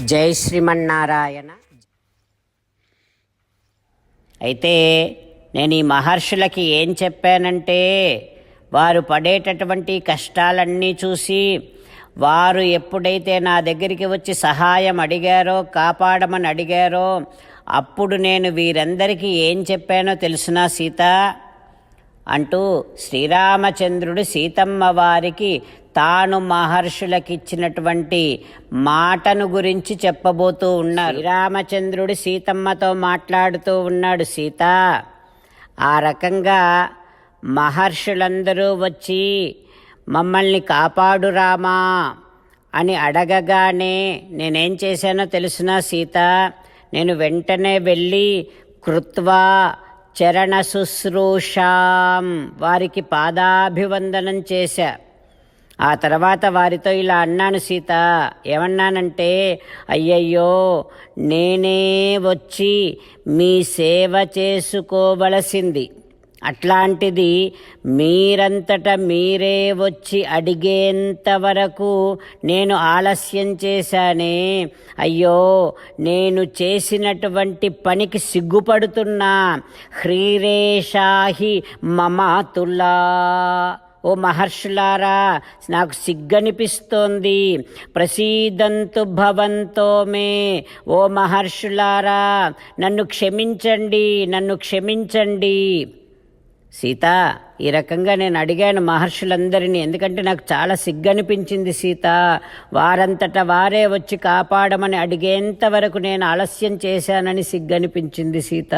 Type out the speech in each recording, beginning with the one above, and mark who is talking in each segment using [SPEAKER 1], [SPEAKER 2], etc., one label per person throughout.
[SPEAKER 1] జై శ్రీమన్నారాయణ. అయితే నేను ఈ మహర్షులకి ఏం చెప్పానంటే వారు పడేటటువంటి కష్టాలన్నీ చూసి వారు ఎప్పుడైతే నా దగ్గరికి వచ్చి సహాయం అడిగారో కాపాడమని అడిగారో అప్పుడు నేను వీరందరికీ ఏం చెప్పానో తెలుసునా సీత? అంటూ శ్రీరామచంద్రుడు సీతమ్మ వారికి తాను మహర్షులకిచ్చినటువంటి మాటను గురించి చెప్పబోతూ ఉన్నారు. రామచంద్రుడు సీతమ్మతో మాట్లాడుతూ ఉన్నాడు. సీత ఆ రకంగా మహర్షులందరూ వచ్చి మమ్మల్ని కాపాడు రామా అని అడగగానే నేనేం చేశానో తెలుసునా సీత? నేను వెంటనే వెళ్ళి కృత్వా చరణ శుశ్రూషాం వారికి పాదాభివందనం చేశా. ఆ తర్వాత వారితో ఇలా అన్నాను సీత. ఏమన్నానంటే అయ్యయ్యో నేనే వచ్చి మీ సేవ చేసుకోవలసింది. అట్లాంటిది మీరంతట మీరే వచ్చి అడిగేంత వరకు నేను ఆలస్యం చేశానే. అయ్యో నేను చేసినటువంటి పనికి సిగ్గుపడుతున్నా. హ్రీరేషాహి మమాతుల్లా. ఓ మహర్షులారా నాకు సిగ్గనిపిస్తోంది. ప్రసీదంతు భవంతో మే. ఓ మహర్షులారా నన్ను క్షమించండి నన్ను క్షమించండి. సీత ఈ రకంగా నేను అడిగాను మహర్షులందరినీ ఎందుకంటే నాకు చాలా సిగ్గనిపించింది సీత. వారంతట వారే వచ్చి కాపాడమని అడిగేంత వరకు నేను ఆలస్యం చేశానని సిగ్గనిపించింది సీత.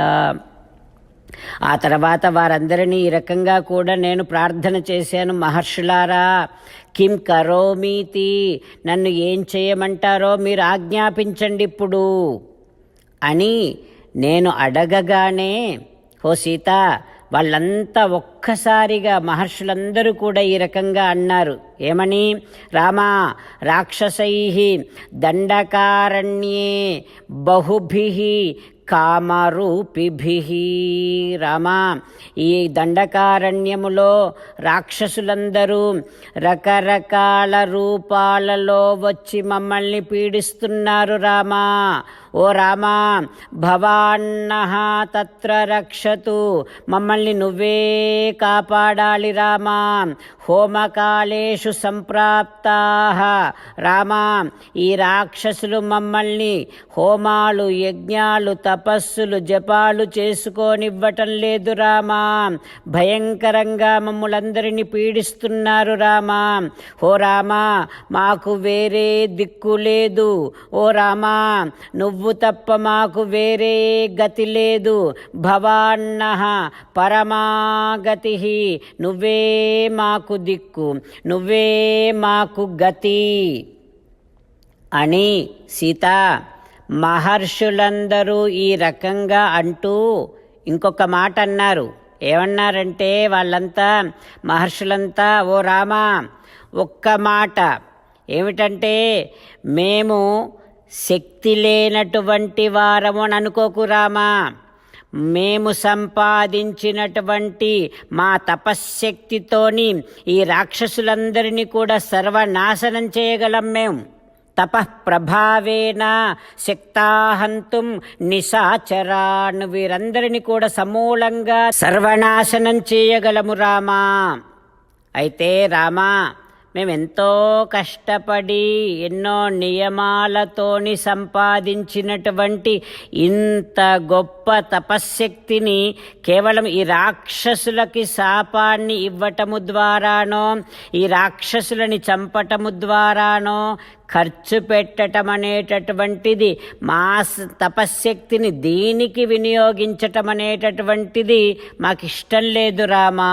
[SPEAKER 1] ఆ తర్వాత వారందరినీ ఈ రకంగా కూడా నేను ప్రార్థన చేశాను మహర్షులారా కిం కరోమీతి నన్ను ఏం చేయమంటారో మీరు ఆజ్ఞాపించండి ఇప్పుడు అని నేను అడగగానే ఓ సీత వాళ్ళంతా ఒక్కసారిగా మహర్షులందరూ కూడా ఈ రకంగా అన్నారు. ఏమని? రామా రాక్షసై దండకారణ్యే బహుభి కామరూపిభి. రామా ఈ దండకారణ్యములో రాక్షసులందరూ రకరకాల రూపాలలో వచ్చి మమ్మల్ని పీడిస్తున్నారు రామా. ఓ రామా భవాన్న తత్ర రక్షతు. మమ్మల్ని నువ్వే కాపాడాలి రామా. హోమకాలేషు సంప్రాప్తా. రామా ఈ రాక్షసులు మమ్మల్ని హోమాలు యజ్ఞాలు తపస్సులు జపాలు చేసుకోనివ్వటం లేదు రామా. భయంకరంగా మమ్ములందరినీ పీడిస్తున్నారు రామా. ఓ రామా మాకు వేరే దిక్కు లేదు. ఓ రామా నువ్వు నువ్వు తప్ప మాకు వేరే గతి లేదు. భవాన్న పరమాగతి. నువ్వే మాకు దిక్కు నువ్వే మాకు గతి. అని సీత మహర్షులందరూ ఈ రకంగా అంటూ ఇంకొక మాట అన్నారు. ఏమన్నారంటే వాళ్ళంతా మహర్షులంతా ఓ రామా ఒక్క మాట ఏమిటంటే మేము శక్తి లేనటువంటి వారము అని అనుకోకురామా మేము సంపాదించినటువంటి మా తపశ్శక్తితోని ఈ రాక్షసులందరినీ కూడా సర్వనాశనం చేయగలం మేము తపఃప్రభావేన శక్తాహంతుం నిశాచరాన్ వీరందరిని కూడా సమూలంగా సర్వనాశనం చేయగలము రామా. అయితే రామా మేమెంతో కష్టపడి ఎన్నో నియమాలతోని సంపాదించినటువంటి ఇంత గొప్ప తపశ్శక్తిని కేవలం ఈ రాక్షసులకి శాపాన్ని ఇవ్వటము ద్వారానో ఈ రాక్షసులని చంపటము ద్వారానో ఖర్చు పెట్టటం అనేటటువంటిది మా తపశ్శక్తిని దీనికి వినియోగించటం అనేటటువంటిది మాకు ఇష్టం లేదు రామా.